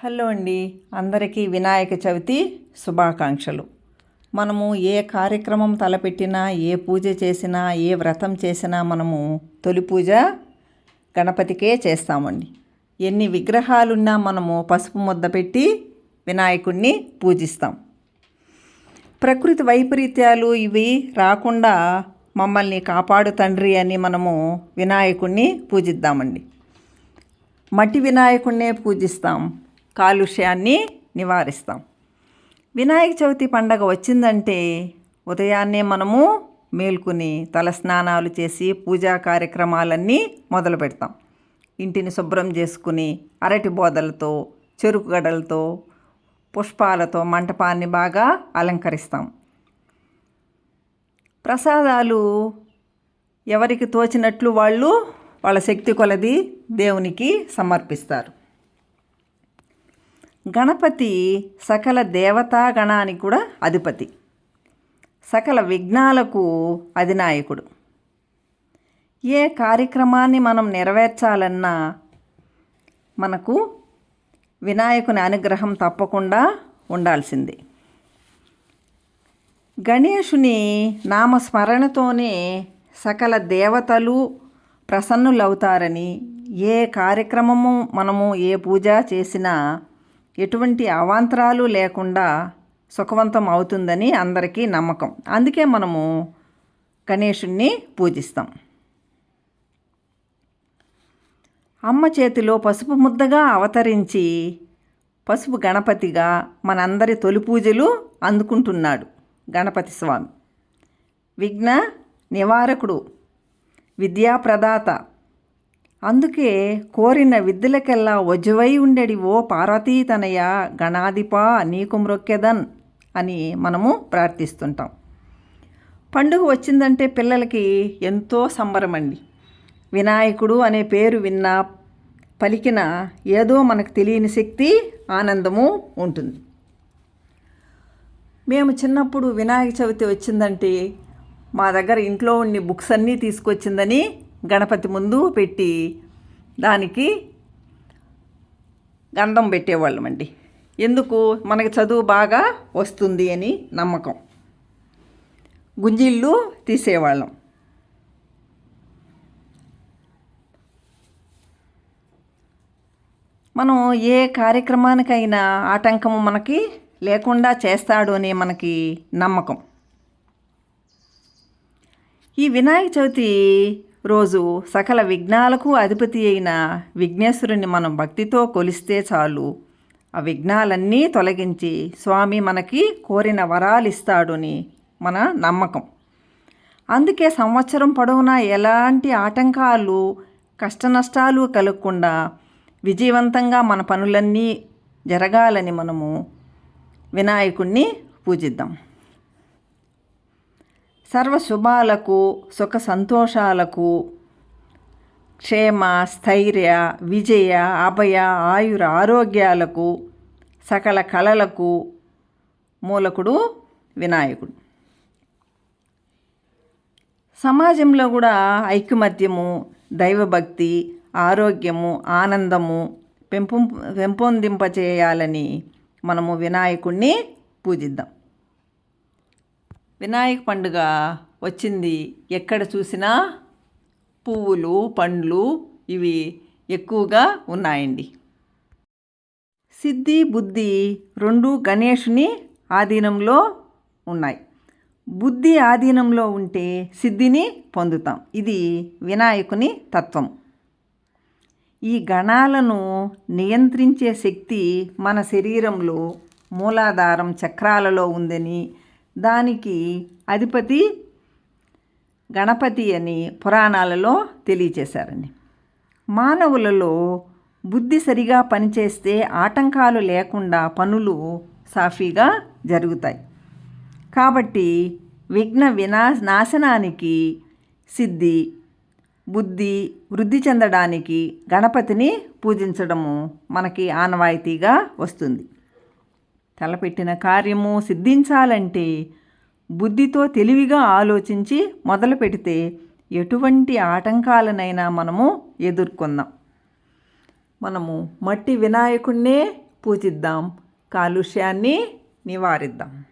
Hello అండి. అందరికీ వినాయక చవితి శుభాకాంక్షలు. మనము ఏ కార్యక్రమం తలపెట్టినా ఏ పూజ చేసినా ఏ వ్రతం చేసినా మనము తొలి పూజ గణపతికే చేస్తామండి. ఎన్ని విగ్రహాలున్నా మనము పసుపు ముద్ద పెట్టి వినాయకుడిని పూజిస్తాం. ప్రకృతి వైపరీత్యాలు ఇవి రాకుండా మమ్మల్ని కాపాడు తండ్రి అని మనము వినాయకుడిని పూజిద్దామండి. మట్టి వినాయకుడినే పూజిస్తాం. కాలుష్యాన్ని నివారిస్తాం. వినాయక చవితి పండగ వచ్చిందంటే ఉదయాన్నే మనము మేల్కొని తలస్నానాలు చేసి పూజా కార్యక్రమాలన్నీ మొదలు పెడతాం. ఇంటిని శుభ్రం చేసుకుని అరటి బోదలతో చెరుకు గడలతో పుష్పాలతో మంటపాన్ని బాగా అలంకరిస్తాం. ప్రసాదాలు ఎవరికి తోచినట్లు వాళ్ళు వాళ్ళ శక్తి కొలది దేవునికి సమర్పిస్తారు. గణపతి సకల దేవతాగణానికి కూడా అధిపతి. సకల విఘ్నాలకు అధినాయకుడు. ఏ కార్యక్రమాన్ని మనం నెరవేర్చాలన్నా మనకు వినాయకుని అనుగ్రహం తప్పకుండా ఉండాల్సిందే. గణేషుని నామస్మరణతోనే సకల దేవతలు ప్రసన్నులవుతారని ఏ కార్యక్రమము మనము ఏ పూజ చేసినా ఎటువంటి అవాంతరాలు లేకుండా సుఖవంతం అవుతుందని అందరికీ నమ్మకం. అందుకే మనము గణేషుణ్ణి పూజిస్తాం. అమ్మ చేతిలో పసుపు ముద్దగా అవతరించి పసుపు గణపతిగా మనందరి తొలి పూజలు అందుకుంటున్నాడు గణపతి స్వామి. విఘ్న నివారకుడు విద్యాప్రదాత అందుకే కోరిన విద్యలకెల్లా వజువై ఉండెడి ఓ పార్వతీతనయ గణాధిప నీకు మ్రొక్కెదన్ అని మనము ప్రార్థిస్తుంటాం. పండుగ వచ్చిందంటే పిల్లలకి ఎంతో సంబరమండి. వినాయకుడు అనే పేరు విన్నా పలికిన ఏదో మనకు తెలియని శక్తి ఆనందము ఉంటుంది. మేము చిన్నప్పుడు వినాయక చవితి వచ్చిందంటే మా దగ్గర ఇంట్లో ఉండి బుక్స్ అన్నీ తీసుకొచ్చిందని గణపతి ముందు పెట్టి దానికి గంధం పెట్టేవాళ్ళం అండి ఎందుకు? మనకి చదువు బాగా వస్తుంది అని నమ్మకం. గుంజిళ్ళు తీసేవాళ్ళం. మనం ఏ కార్యక్రమానికైనా ఆటంకము మనకి లేకుండా చేస్తాడు అనే మనకి నమ్మకం. ఈ వినాయక చవితి రోజు సకల విఘ్నాలకు అధిపతి అయిన విఘ్నేశ్వరుని మనం భక్తితో కొలిస్తే చాలు. ఆ విఘ్నాలన్నీ తొలగించి స్వామి మనకి కోరిన వరాలు ఇస్తాడని మన నమ్మకం. అందుకే సంవత్సరం పొడవునా ఎలాంటి ఆటంకాలు కష్టనష్టాలు కలగకుండా విజయవంతంగా మన పనులన్నీ జరగాలని మనము వినాయకుణ్ణి పూజిద్దాం. సర్వశుభాలకు సుఖ సంతోషాలకు క్షేమ స్థైర్య విజయ అభయ ఆయుర ఆరోగ్యాలకు సకల కళలకు మూలకుడు వినాయకుడు. సమాజంలో కూడా ఐకమత్యము దైవభక్తి ఆరోగ్యము ఆనందము పెంపొం పెంపొందింపచేయాలని మనము వినాయకుణ్ణి పూజిద్దాం. వినాయక పండుగ వచ్చింది. ఎక్కడ చూసినా పువ్వులు పండ్లు ఇవి ఎక్కువగా ఉన్నాయండి. సిద్ధి బుద్ధి రెండు గణేషుని ఆధీనంలో ఉన్నాయి. బుద్ధి ఆధీనంలో ఉంటే సిద్ధిని పొందుతాం. ఇది వినాయకుని తత్వం. ఈ గణాలను నియంత్రించే శక్తి మన శరీరంలో మూలాధారం చక్రాలలో ఉందని దానికి అధిపతి గణపతి అని పురాణాలలో తెలియచేశారండి. మానవులలో బుద్ధి సరిగా పనిచేస్తే ఆటంకాలు లేకుండా పనులు సాఫీగా జరుగుతాయి. కాబట్టి విఘ్న వినా నాశనానికి సిద్ధి బుద్ధి వృద్ధి చెందడానికి గణపతిని పూజించడము మనకి ఆనవాయితీగా వస్తుంది. తలపెట్టిన కార్యము సిద్ధించాలంటే బుద్ధితో తెలివిగా ఆలోచించి మొదలు పెడితే ఎటువంటి ఆటంకాలనైనా మనము ఎదుర్కొందాం. మనము మట్టి వినాయకుణ్ణే పూజిద్దాం కాలుష్యాన్ని నివారిద్దాం.